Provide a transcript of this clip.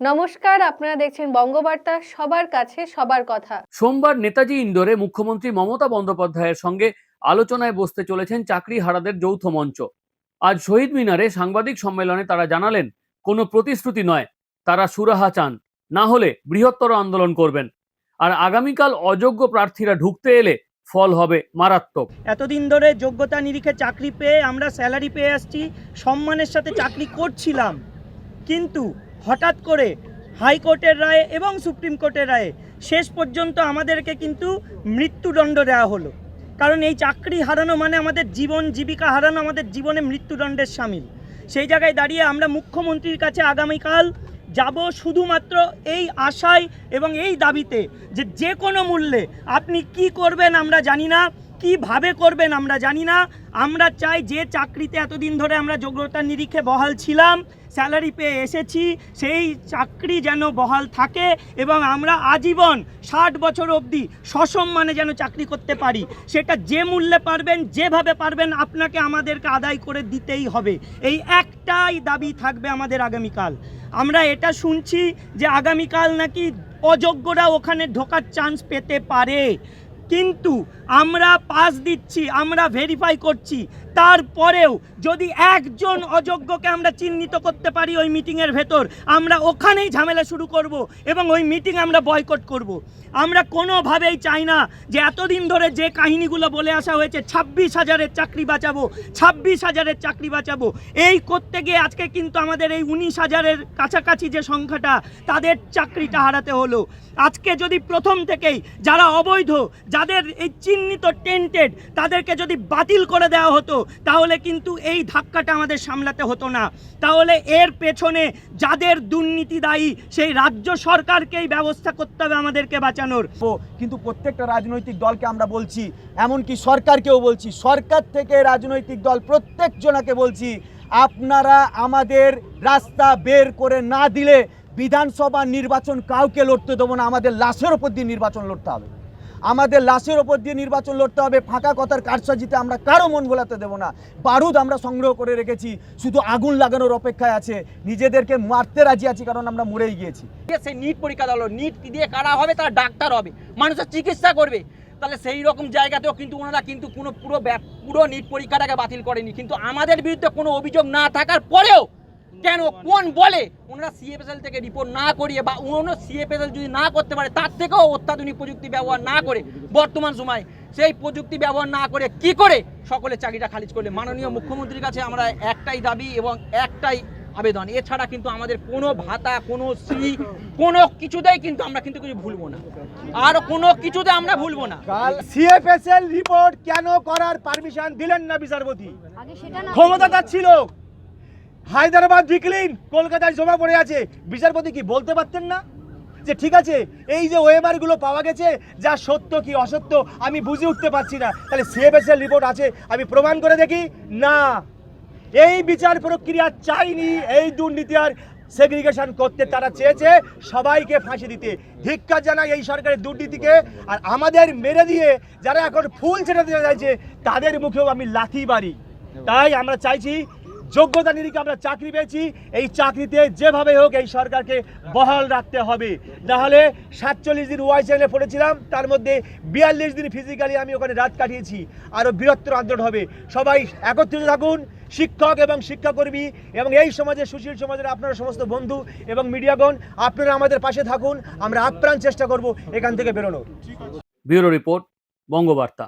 নমস্কার আপনারা দেখছেন বঙ্গবার্তা সবার কাছে সবার কথা। সোমবার নেতাজি ইন্দোরে মুখ্যমন্ত্রী মমতা বন্দ্যোপাধ্যায়ের সঙ্গে আলোচনায় বসতে চলেছেন চাকরি হারাদের যৌথ মঞ্চ। আজ শহীদ মিনারে সাংবাদিক সম্মেলনে তারা জানালেন কোনো প্রতিশ্রুতি নয় তারা সুরাহা চান না হলে বৃহত্তর আন্দোলন করবেন। আর আগামীকাল অযোগ্য প্রার্থীরা ঢুকতে এলে ফল হবে মারাত্মক। এতদিন ধরে যোগ্যতা নিরিখে চাকরি পেয়ে আমরা স্যালারি পেয়ে আসছি সম্মানের সাথে চাকরি করছিলাম। কিন্তু হঠাৎ করে হাইকোর্টের রায়ে এবং সুপ্রিম কোর্টের রায়ে শেষ পর্যন্ত আমাদেরকে কিন্তু মৃত্যুদণ্ড দেওয়া হলো। কারণ এই চাকরি হারানো মানে আমাদের জীবন, জীবিকা হারানো আমাদের জীবনে মৃত্যুদণ্ডের সামিল। সেই জায়গায় দাঁড়িয়ে আমরা মুখ্যমন্ত্রীর কাছে আগামীকাল যাব শুধুমাত্র এই আশায় এবং এই দাবিতে যে যে কোনো মূল্যে আপনি কি করবেন আমরা জানি না, কীভাবে করবেন আমরা জানি না। আমরা চাই যে চাকরিতে এতদিন ধরে আমরা যোগ্যতার নিরিখে বহাল ছিলাম স্যালারি পেয়ে এসেছি, সেই চাকরি যেন বহাল থাকে এবং আমরা আজীবন ষাট বছর অবধি সসম্মানে যেন চাকরি করতে পারি। সেটা যে মূল্যে পারবেন, যেভাবে পারবেন আপনাকে আমাদেরকে আদায় করে দিতেই হবে। এই একটাই দাবি থাকবে আমাদের আগামীকাল। আমরা এটা শুনছি যে আগামীকাল নাকি অযোগ্যরা ওখানে ঢোকার চান্স পেতে পারে। কিন্তু আমরা পাস দিচ্ছি, আমরা ভেরিফাই করছি। তারপরেও যদি একজন অযোগ্যকে আমরা চিহ্নিত করতে পারি ওই মিটিংয়ের ভেতর, আমরা ওখানেই ঝামেলা শুরু করব এবং ওই মিটিং আমরা বয়কট করব। আমরা কোনোভাবেই চাই না যে এতদিন ধরে যে কাহিনীগুলো বলে আসা হয়েছে, ছাব্বিশ হাজারের চাকরি বাঁচাবো, ছাব্বিশ হাজারের চাকরি বাঁচাবো। এই করতে গিয়ে আজকে কিন্তু আমাদের এই উনিশ হাজারের কাছাকাছি যে সংখ্যাটা, তাদের চাকরিটা হারাতে হলো। আজকে যদি প্রথম থেকেই যারা অবৈধ যাদের এই চিহ্নিত টেন্টেড তাদেরকে যদি বাতিল করে দেওয়া হতো, তাহলে কিন্তু এই ধাক্কাটা আমাদের সামলাতে হতো না। তাহলে এর পেছনে যাদের দুর্নীতি দায়ী সেই রাজ্য সরকারকেই ব্যবস্থা করতে হবে আমাদেরকে বাঁচানোর। কিন্তু প্রত্যেকটা রাজনৈতিক দলকে আমরা বলছি, এমনকি সরকারকেও বলছি, সরকার থেকে রাজনৈতিক দল প্রত্যেক জনাকে বলছি, আপনারা আমাদের রাস্তা বের করে না দিলে বিধানসভা নির্বাচন কাউকে লড়তে দেবো না, আমাদের লাশের ওপর দিয়ে নির্বাচন লড়তে হবে। আমাদের লাশের ওপর দিয়ে নির্বাচন লড়তে হবে, ফাঁকা কথার কারসাজিতে আমরা কারও মন ভোলাতে দেবো না। বারুদ আমরা সংগ্রহ করে রেখেছি, শুধু আগুন লাগানোর অপেক্ষায় আছে। নিজেদেরকে মারতে রাজি আছি, কারণ আমরা মরেই গিয়েছি। সেই নিট পরীক্ষা দিলো নিট দিয়ে কারা হবে, তারা ডাক্তার হবে। মানুষের চিকিৎসা করবে। তাহলে সেই রকম জায়গাতেও কিন্তু ওনারা কিন্তু কোনো পুরো পুরো নিট পরীক্ষাটাকে বাতিল করেনি। কিন্তু আমাদের বিরুদ্ধে কোনো অভিযোগ না থাকার পরেও কেন? কোন বলে? ওনারা সিএফএসএল থেকে রিপোর্ট না করিয়ে বা অন্য সিএফএসএল যদি না করতে পারে তার থেকেও অত্যাধুনিক প্রযুক্তি ব্যবহার না করে বর্তমান সময়। সেই প্রযুক্তি ব্যবহার না করে কি করে সকলের চাকরিটা খারিজ করলে? মাননীয় মুখ্যমন্ত্রীর কাছে আমরা একটাই দাবি এবং একটাই আবেদন। এছাড়া কিন্তু আমাদের কোনো ভাতা কোনো শ্রী কোনো কিছুতেই কিন্তু আমরা কিন্তু কিছু ভুলবো না। আর কোনো কিছুতে আমরা ভুলবো না। কাল সিএফএসএল রিপোর্ট কেন করার পারমিশন দিলেন না বিচারপতি? ক্ষমতা ছিল। হায়দ্রাবাদ ডিক্লিন কলকাতায় জমা পড়ে আছে। বিচারপতি কি বলতে পারতেন না? যে ঠিক আছে, এই যে ওয়েবারগুলো পাওয়া গেছে, যা সত্য কি অসত্য, আমি বুঝে উঠতে পারছি না। তাহলে সিএফএসএল রিপোর্ট আছে, আমি প্রমাণ করে দেখি। না, এই বিচার প্রক্রিয়া চাইনি, এই দুর্নীতি আর সেগ্রিগেশন করতে। তারা চেয়েছে সবাইকে ফাঁসি দিতে। ধিক্কার জানাই এই সরকারের দুর্নীতিকে, আর আমাদের মেরে দিয়ে যারা এখন ফুল ছেড়ে দিতে চাইছে, তাদের মুখেও আমি লাথি বাড়ি তাই আমরা চাইছি যোগ্যতা নিরিখে আমরা চাকরি পেয়েছি। এই চাকরিতে যেভাবে হোক এই সরকারকে বহাল রাখতে হবে। নাহলে সাতচল্লিশ দিন ওয়াই চ্যানেলে পড়েছিলাম, তার মধ্যে বিয়াল্লিশ দিন ফিজিক্যালি আমি ওখানে রাত কাটিয়েছি। আরও বৃহত্তর আন্দোলন হবে। সবাই একত্রিত থাকুন, শিক্ষক এবং শিক্ষাকর্মী এবং এই সমাজে সুশীল সমাজের আপনারা সমস্ত বন্ধু এবং মিডিয়াগণ, আপনারা আমাদের পাশে থাকুন, আমরা আপ্রাণ চেষ্টা করব এখান থেকে বেরোনোর। Bureau report, Bangabarta.